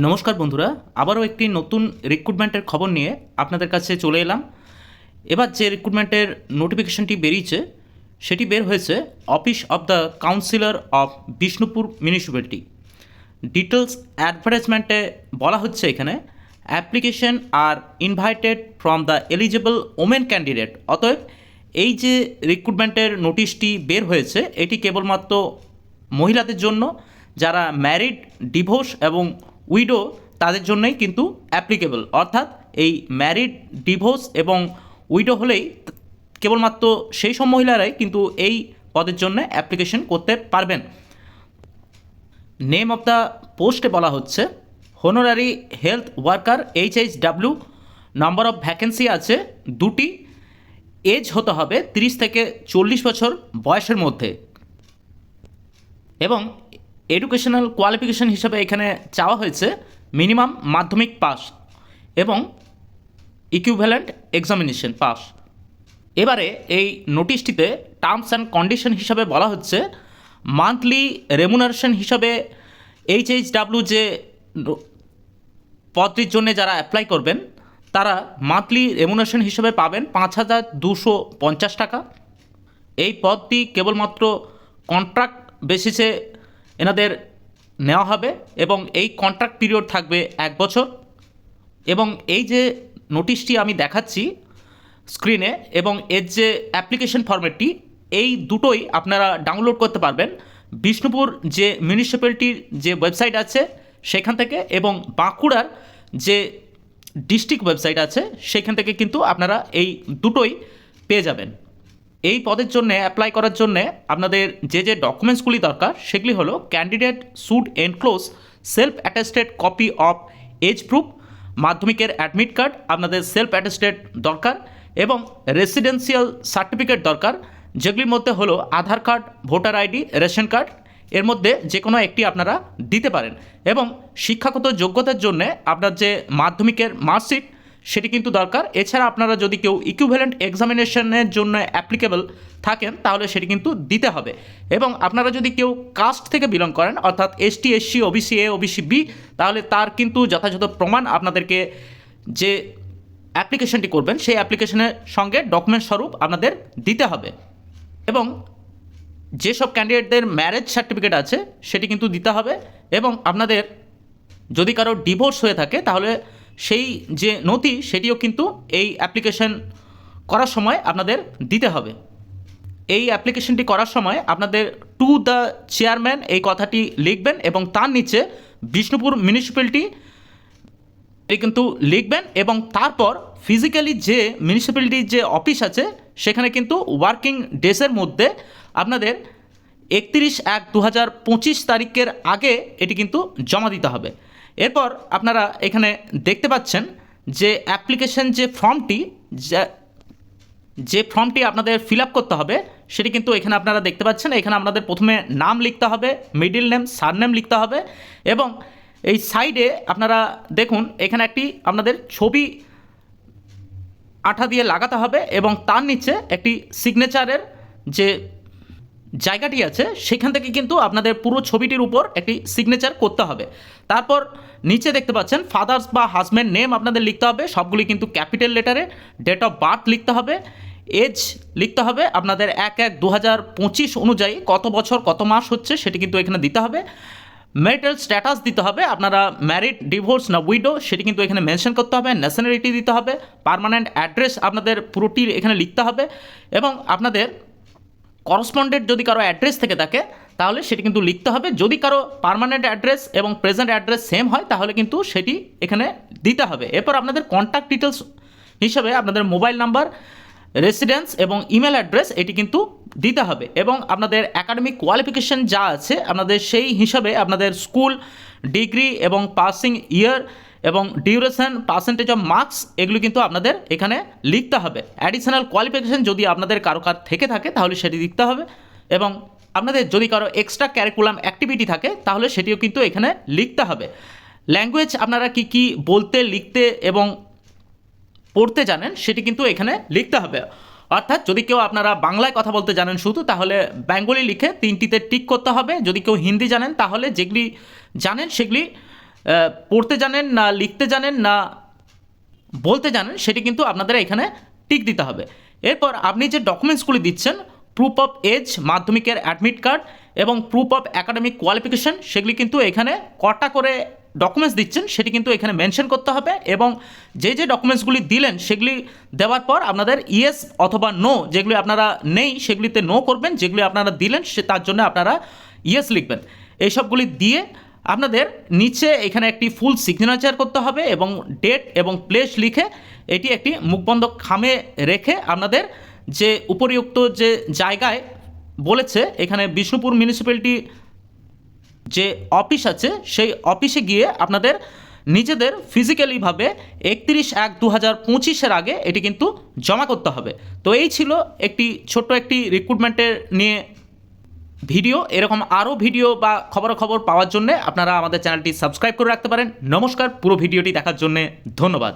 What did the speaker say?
নমস্কার বন্ধুরা, আবারও একটি নতুন রিক্রুটমেন্টের খবর নিয়ে আপনাদের কাছে চলে এলাম। এবার যে রিক্রুটমেন্টের নোটিফিকেশনটি বেরিয়েছে, সেটি বের হয়েছে office of the councillor of Bishnupur municipality details অ্যাডভার্টাইজমেন্টে বলা হচ্ছে এখানে application are invited from the eligible women candidate অতএব, এই যে রিক্রুটমেন্টের নোটিশটি বের হয়েছে, এটি কেবলমাত্র মহিলাদের জন্য, যারা ম্যারিড ডিভোর্স এবং উইডো তাদের জন্যই কিন্তু অ্যাপ্লিকেবল অর্থাৎ এই ম্যারিড ডিভোর্স এবং উইডো হলেই কেবলমাত্র সেই সব মহিলারাই কিন্তু এই পদের জন্য অ্যাপ্লিকেশন করতে পারবেন। নেম অফ দ্য পোস্টে বলা হচ্ছে honorary health worker H H W number of vacancy আছে দুটি এজ হতে হবে তিরিশ থেকে চল্লিশ বছর বয়সের মধ্যে। এবং এডুকেশনাল কোয়ালিফিকেশন হিসাবে এখানে চাওয়া হয়েছে মিনিমাম মাধ্যমিক পাস এবং ইকুইভ্যালেন্ট এক্সামিনেশন পাস এবারে এই নোটিশটিতে টার্মস অ্যান্ড কন্ডিশন হিসাবে বলা হচ্ছে মান্থলি রেমুনারেশন হিসাবে এইচ এইচ ডাব্লিউ যে পদটির জন্য যারা অ্যাপ্লাই করবেন, তারা মান্থলি রেমুনারেশন হিসাবে পাবেন পাঁচ হাজার দুশো পঞ্চাশ টাকা। এই পদটি কেবলমাত্র কন্ট্রাক্ট বেসিসে এনাদের নেওয়া হবে এবং এই কন্ট্রাক্ট পিরিয়ড থাকবে এক বছর। এবং এই যে নোটিশটি আমি দেখাচ্ছি স্ক্রিনে এবং এর যে অ্যাপ্লিকেশন ফরম্যাটটি এই দুটোই আপনারা ডাউনলোড করতে পারবেন। বিষ্ণুপুর যে মিউনিসিপ্যালিটির যে ওয়েবসাইট আছে সেখান থেকে এবং বাঁকুড়ার যে ডিস্ট্রিক্ট ওয়েবসাইট আছে সেখান থেকে কিন্তু আপনারা এই দুটোই পেয়ে যাবেন। এই পদের জন্য অ্যাপ্লাই করার জন্য আপনাদের যে যে ডকুমেন্টসগুলি দরকার, সেগুলি হলো candidate should enclose self attested copy of age proof মাধ্যমিকের অ্যাডমিট কার্ড আপনাদের সেলফ অ্যাটেস্টেড দরকার এবং রেসিডেন্সিয়াল সার্টিফিকেট দরকার, যেগুলির মধ্যে হলো Aadhaar card voter ID ration card এর মধ্যে যে কোনো একটি আপনারা দিতে পারেন। এবং শিক্ষাগত যোগ্যতার জন্য আপনার যে মাধ্যমিকের মার্কশিট সেটি কিন্তু দরকার। এছাড়া আপনারা যদি কেউ ইকুইভ্যালেন্ট এক্সামিনেশনের জন্য অ্যাপ্লিকেবল থাকেন, তাহলে সেটি কিন্তু দিতে হবে। এবং আপনারা যদি কেউ কাস্ট থেকে বিলং করেন, অর্থাৎ ST SC OBC A OBC B তাহলে তার কিন্তু যথাযথ প্রমাণ আপনাদেরকে যে অ্যাপ্লিকেশনটি করবেন, সেই অ্যাপ্লিকেশনের সঙ্গে ডকুমেন্ট স্বরূপ আপনাদের দিতে হবে। এবং যেসব ক্যান্ডিডেটদের ম্যারেজ সার্টিফিকেট আছে, সেটি কিন্তু দিতে হবে। এবং আপনাদের যদি কারও ডিভোর্স হয়ে থাকে, তাহলে সেই যে নথি, সেটিও কিন্তু এই অ্যাপ্লিকেশন করার সময় আপনাদের দিতে হবে। এই অ্যাপ্লিকেশনটি করার সময় আপনাদের টু দ্য চেয়ারম্যান এই কথাটি লিখবেন এবং তার নিচে বিষ্ণুপুর মিউনিসিপ্যালিটি কিন্তু লিখবেন এবং তারপর ফিজিক্যালি যে মিউনিসিপ্যালিটির যে অফিস আছে, সেখানে কিন্তু ওয়ার্কিং ডেসের মধ্যে আপনাদের একত্রিশ এক দু হাজার পঁচিশ তারিখের আগে এটি কিন্তু জমা দিতে হবে। এরপর আপনারা এখানে দেখতে পাচ্ছেন যে অ্যাপ্লিকেশন যে ফর্মটি, যা ফর্মটি আপনাদের ফিল আপ করতে হবে, সেটি কিন্তু এখানে আপনারা দেখতে পাচ্ছেন। এখানে আপনাদের প্রথমে নাম লিখতে হবে, মিডিল নেম সার নেম লিখতে হবে এবং এই সাইডে আপনারা দেখুন, এখানে একটি আপনাদের ছবি আঠা দিয়ে লাগাতে হবে এবং তার নিচে একটি সিগনেচারের যে জায়গাটি আছে, সেখান থেকে কিন্তু আপনাদের পুরো ছবিটির উপর একটি সিগনেচার করতে হবে। তারপর নিচে দেখতে পাচ্ছেন ফাদার্স বা হাজব্যান্ড নেম আপনাদের লিখতে হবে, সবগুলি কিন্তু ক্যাপিটাল লেটারে ডেট অফ বার্থ লিখতে হবে এজ লিখতে হবে, আপনাদের এক এক দু হাজার পঁচিশ অনুযায়ী কত বছর, কত মাস হচ্ছে, সেটি কিন্তু এখানে দিতে হবে। ম্যারিটাল স্ট্যাটাস দিতে হবে, আপনারা ম্যারিড ডিভোর্স না উইডো সেটি কিন্তু এখানে মেনশন করতে হবে ন্যাশনালিটি দিতে হবে পার্মানেন্ট অ্যাড্রেস আপনাদের পুরোটির এখানে লিখতে হবে, এবং আপনাদের করসপন্ডেন্ট যদি কারও অ্যাড্রেস থেকে থাকে, তাহলে সেটি কিন্তু লিখতে হবে। যদি কারও পারমানেন্ট অ্যাড্রেস এবং প্রেজেন্ট অ্যাড্রেস সেম হয়, তাহলে কিন্তু সেটি এখানে দিতে হবে। এরপর আপনাদের কন্ট্যাক্ট ডিটেলস হিসেবে আপনাদের মোবাইল নাম্বার রেসিডেন্স এবং ইমেল অ্যাড্রেস এটি কিন্তু দিতে হবে এবং আপনাদের একাডেমিক কোয়ালিফিকেশন যা আছে আপনাদের সেই হিসাবে আপনাদের স্কুল ডিগ্রি এবং পাসিং ইয়ার এবং ডিউরেশন পার্সেন্টেজ অফ মার্কস এগুলো কিন্তু আপনাদের এখানে লিখতে হবে। অ্যাডিশনাল কোয়ালিফিকেশন যদি আপনাদের কারও কার থেকে থাকে তাহলে সেটি লিখতে হবে এবং আপনাদের যদি কারও এক্সট্রা ক্যারিকুলাম অ্যাক্টিভিটি থাকে তাহলে সেটিও কিন্তু এখানে লিখতে হবে। ল্যাঙ্গুয়েজ আপনারা কি কি বলতে, লিখতে এবং পড়তে জানেন সেটি কিন্তু এখানে লিখতে হবে। অর্থাৎ যদি কেউ আপনারা বাংলায় কথা বলতে জানেন শুধু, তাহলে বেঙ্গলি লিখে তিনটিতে টিক করতে হবে। যদি কেউ হিন্দি জানেন, তাহলে যেগুলি জানেন সেগুলি পড়তে জানেন না লিখতে জানেন না বলতে জানেন, সেটি কিন্তু আপনাদের এখানে টিক দিতে হবে। এরপর আপনি যে ডকুমেন্টসগুলি দিচ্ছেন প্রুফ অফ এজ মাধ্যমিকের অ্যাডমিট কার্ড এবং প্রুফ অফ একাডেমিক কোয়ালিফিকেশন সেগুলি কিন্তু এখানে কটা করে ডকুমেন্টস দিচ্ছেন, সেটি কিন্তু এখানে মেনশন করতে হবে এবং যে যে ডকুমেন্টসগুলি দিলেন, সেগুলি দেওয়ার পর আপনাদের ইয়েস অথবা নো যেগুলি আপনারা নেই, সেগুলিতে নো করবেন, যেগুলি আপনারা দিলেন, সে তার জন্য আপনারা ইয়েস লিখবেন। এইসবগুলি দিয়ে আপনাদের নিচে এখানে একটি ফুল সিগনেচার করতে হবে এবং ডেট এবং প্লেস লিখে এটি একটি মুখবন্ধ খামে রেখে আপনাদের যে উপরিউক্ত যে জায়গায় বলেছে, এখানে বিষ্ণুপুর মিউনিসিপ্যালিটি যে অফিস আছে, সেই অফিসে গিয়ে আপনাদের নিজেদের ফিজিক্যালিভাবে একত্রিশ এক দু হাজার পঁচিশের আগে এটি কিন্তু জমা করতে হবে। তো এই ছিল একটি ছোট্ট একটি রিক্রুটমেন্টের নিয়ে ভিডিও। এরকম আরও ভিডিও বা খবরাখবর পাওয়ার জন্য আপনারা আমাদের চ্যানেলটি সাবস্ক্রাইব করে রাখতে পারেন। নমস্কার, পুরো ভিডিওটি দেখার জন্য ধন্যবাদ।